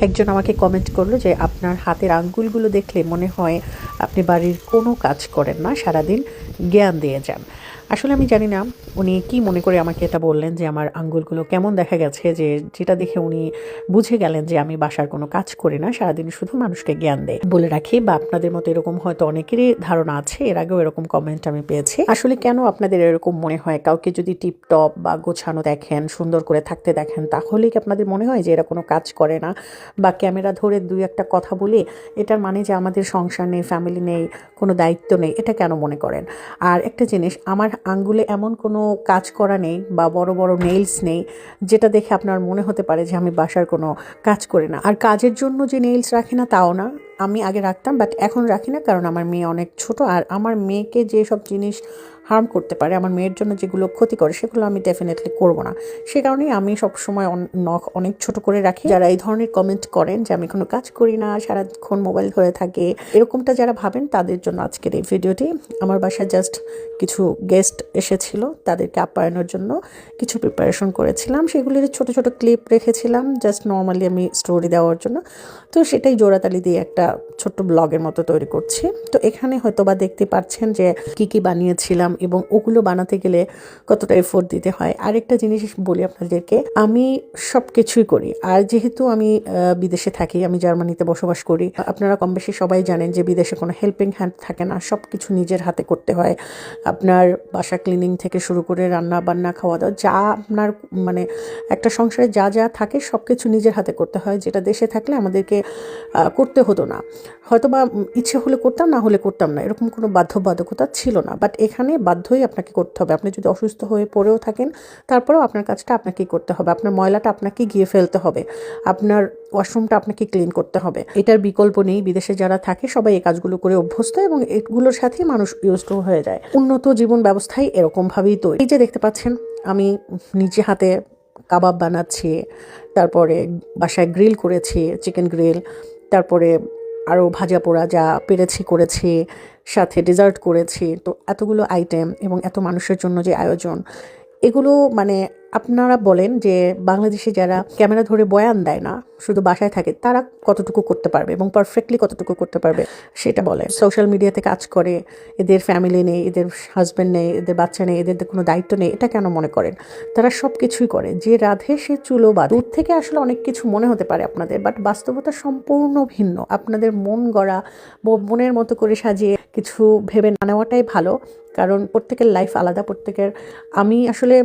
একজন আমাকে কমেন্ট করল যে, আপনার হাতের আঙ্গুলগুলো দেখলে মনে হয় আপনি বাড়ির কোনো কাজ করেন না, সারাদিন জ্ঞান দিয়ে যান। আসলে আমি জানি না উনি কি মনে করে আমাকে এটা বললেন যে আমার আঙ্গুলগুলো কেমন দেখা গেছে, যে যেটা দেখে উনি বুঝে গেলেন যে আমি বাসার কোনো কাজ করি না, সারাদিন শুধু মানুষকে জ্ঞান দেয় বলে রাখি বা আপনাদের মতো এরকম হয়তো অনেকেরই ধারণা আছে, এর আগেও এরকম কমেন্ট আমি পেয়েছি। আসলে কেন আপনাদের এরকম মনে হয়? কাউকে যদি টিপটপ বা গোছানো দেখেন, সুন্দর করে থাকতে দেখেন, তাহলেই কি আপনাদের মনে হয় যে এরা কোনো কাজ করে না? বা ক্যামেরা ধরে দুই একটা কথা বলে, এটার মানে যে আমাদের সংসার নেই ফ্যামিলি নেই, কোনো দায়িত্ব নেই, এটা কেন মনে করেন? আর একটা জিনিস, আমার আঙ্গুলে এমন কোনো কাজ করা নেই বা বড় বড় নেইলস নেই যেটা দেখে আপনার মনে হতে পারে যে আমি বাসার কোনো কাজ করি না। আর কাজের জন্য যে নেইলস রাখি না, তাও না। আমি আগে রাখতাম বাট এখন রাখি না কারণ আমার মেয়ে অনেক ছোট। আর আমার মেয়েকে যেসব জিনিস হার্ম করতে পারে, আমার মেয়ের জন্য যেগুলো ক্ষতি করে সেগুলো আমি ডেফিনেটলি করব না। সে কারণেই আমি সবসময় নখ অনেক ছোট করে রাখি। যারা এই ধরনের কমেন্ট করেন যে, আমি কোনো কাজ করি না, সারাক্ষণ মোবাইল ধরে থাকে, এরকমটা যারা ভাবেন, তাদের জন্য আজকের এই ভিডিওটি আমার বাসায় জাস্ট কিছু গেস্ট এসেছিল, তাদেরকে আপ্যায়নের জন্য কিছু প্রিপারেশন করেছিলাম। সেগুলির ছোট ছোট ক্লিপ রেখেছিলাম জাস্ট নর্মালি আমি স্টোরি দেওয়ার জন্য। তো সেটাই জোড়াতালি দিয়ে একটা ছোট্ট ব্লগের মতো তৈরি করছি। তো এখানে হয়তো বা দেখতে পাচ্ছেন যে কি কি বানিয়েছিলাম এবং ওগুলো বানাতে গেলে কতটা এফোর্ট দিতে হয়। আরেকটা জিনিস বলি আপনাদেরকে, আমি সব কিছুই করি। আর যেহেতু আমি বিদেশে থাকি, আমি জার্মানিতে বসবাস করি, আপনারা কম বেশি সবাই জানেন যে বিদেশে কোনো হেল্পিং হ্যান্ড থাকে না সব কিছু নিজের হাতে করতে হয়। আপনার বাসা ক্লিনিং থেকে শুরু করে রান্না বান্না, খাওয়া দাওয়া, যা আপনার মানে একটা সংসারে যা যা থাকে সব কিছু নিজের হাতে করতে হয়। যেটা দেশে থাকলে আমাদেরকে করতে হতো না। হয়তো বা ইচ্ছে হলে করতাম, না হলে করতাম না। এরকম কোনো বাধ্যবাধকতা ছিল না। বাট এখানে বাধ্যই আপনাকে করতে হবে। আপনি যদি অসুস্থ হয়ে পড়েও থাকেন, তারপরেও আপনার কাজটা আপনাকেই করতে হবে। আপনার ময়লাটা আপনাকে গিয়ে ফেলতে হবে। আপনার ওয়াশরুমটা আপনাকে ক্লিন করতে হবে। এটার বিকল্প নেই। বিদেশে যারা থাকে, সবাই এই কাজগুলো করে অভ্যস্ত এবং এগুলোর সাথেই মানুষ ইউজ হয়ে যায়। উন্নত জীবন ব্যবস্থাই এরকমভাবেই তৈরি। এই যে দেখতে পাচ্ছেন, আমি নিজে হাতে কাবাব বানাচ্ছি, তারপরে বাসায় গ্রিল করেছি, চিকেন গ্রিল, তারপরে আরও ভাজা পোড়া যা পেরেছি করেছি, সাথে ডেজার্ট করেছি। তো এতগুলো আইটেম এবং এত মানুষের জন্য যে আয়োজন এগুলো মানে আপনারা বলেন যে বাংলাদেশে যারা ক্যামেরা ধরে বয়ান দেয় না, শুধু বাসায় থাকে, তারা কতটুকু করতে পারবে এবং পারফেক্টলি কতটুকু করতে পারবে সেটা বলে। সোশ্যাল মিডিয়াতে কাজ করে, এদের ফ্যামিলি নেই, এদের হাজব্যান্ড নেই, এদের বাচ্চা নেই, এদের কোনো দায়িত্ব নেই, এটা কেন মনে করেন? তারা সব কিছুই করে। যে রাধে, সে চুলো বা দূর থেকে আসলে অনেক কিছু মনে হতে পারে আপনাদের বাট বাস্তবতা সম্পূর্ণ ভিন্ন। আপনাদের মন গড়া মনের মতো করে সাজিয়ে কিছু ভেবে না নেওয়াটাই ভালো। কারণ প্রত্যেকের লাইফ আলাদা প্রত্যেকের আমি আসলে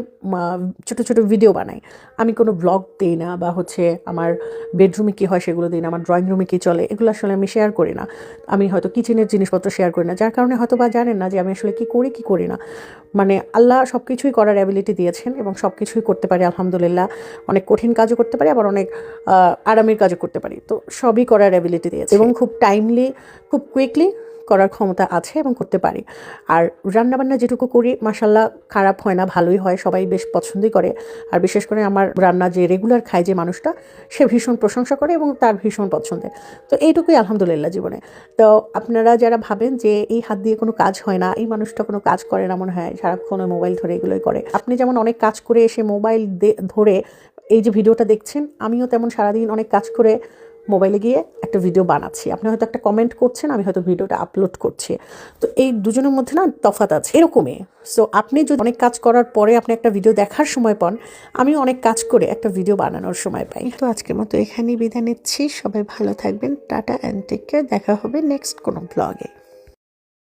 ছোট ছোট ভিডিও বানাই। আমি কোনো ব্লগ দিই না বা হচ্ছে আমার বেডরুমে কী হয় সেগুলো দিই না আমার ড্রয়িং রুমে কী চলে এগুলো আসলে আমি শেয়ার করি না। আমি হয়তো কিচেনের জিনিসপত্র শেয়ার করি না যার কারণে হয়তো বা জানেন না যে আমি আসলে কী করি কী করি না। মানে আল্লাহ সব কিছুই করার অ্যাবিলিটি দিয়েছেন এবং সব কিছুই করতে পারি আলহামদুলিল্লাহ। অনেক কঠিন কাজও করতে পারি আবার অনেক আরামের কাজও করতে পারি। তো সবই করার অ্যাবিলিটি দিয়েছে। এবং খুব টাইমলি খুব কুইকলি করার ক্ষমতা আছে এবং করতে পারি। আর রান্নাবান্না যেটুকু করি মাসাল্লাহ খারাপ হয় না, ভালোই হয়, সবাই বেশ পছন্দই করে। আর বিশেষ করে আমার রান্না যে রেগুলার খায় যে মানুষটা, সে ভীষণ প্রশংসা করে এবং তার ভীষণ পছন্দের তো এইটুকুই আলহামদুলিল্লাহ জীবনে। তো আপনারা যারা ভাবেন যে এই হাত দিয়ে কোনো কাজ হয় না, এই মানুষটা কোনো কাজ করে না মনে হয়, সারাক্ষণ মোবাইল ধরে এগুলোই করে। আপনি যেমন অনেক কাজ করে এসে মোবাইল ধরে এই যে ভিডিওটা দেখছেন, আমিও তেমন সারাদিন অনেক কাজ করে মোবাইলে গিয়ে একটা ভিডিও বানাচ্ছি। আপনি হয়তো একটা কমেন্ট করছেন, আমি হয়তো ভিডিওটা আপলোড করছি। তো এই দুজনের মধ্যে না তফাৎ আছে। এরকমই। সো আপনি যদি অনেক কাজ করার পরে আপনি একটা ভিডিও দেখার সময় পান, আমি অনেক কাজ করে একটা ভিডিও বানানোর সময় পাই। তো আজকের মতো এখানেই বিদায় নিচ্ছি। সবাই ভালো থাকবেন। টাটা অ্যান্ড দেখা হবে নেক্সট কোনো ব্লগে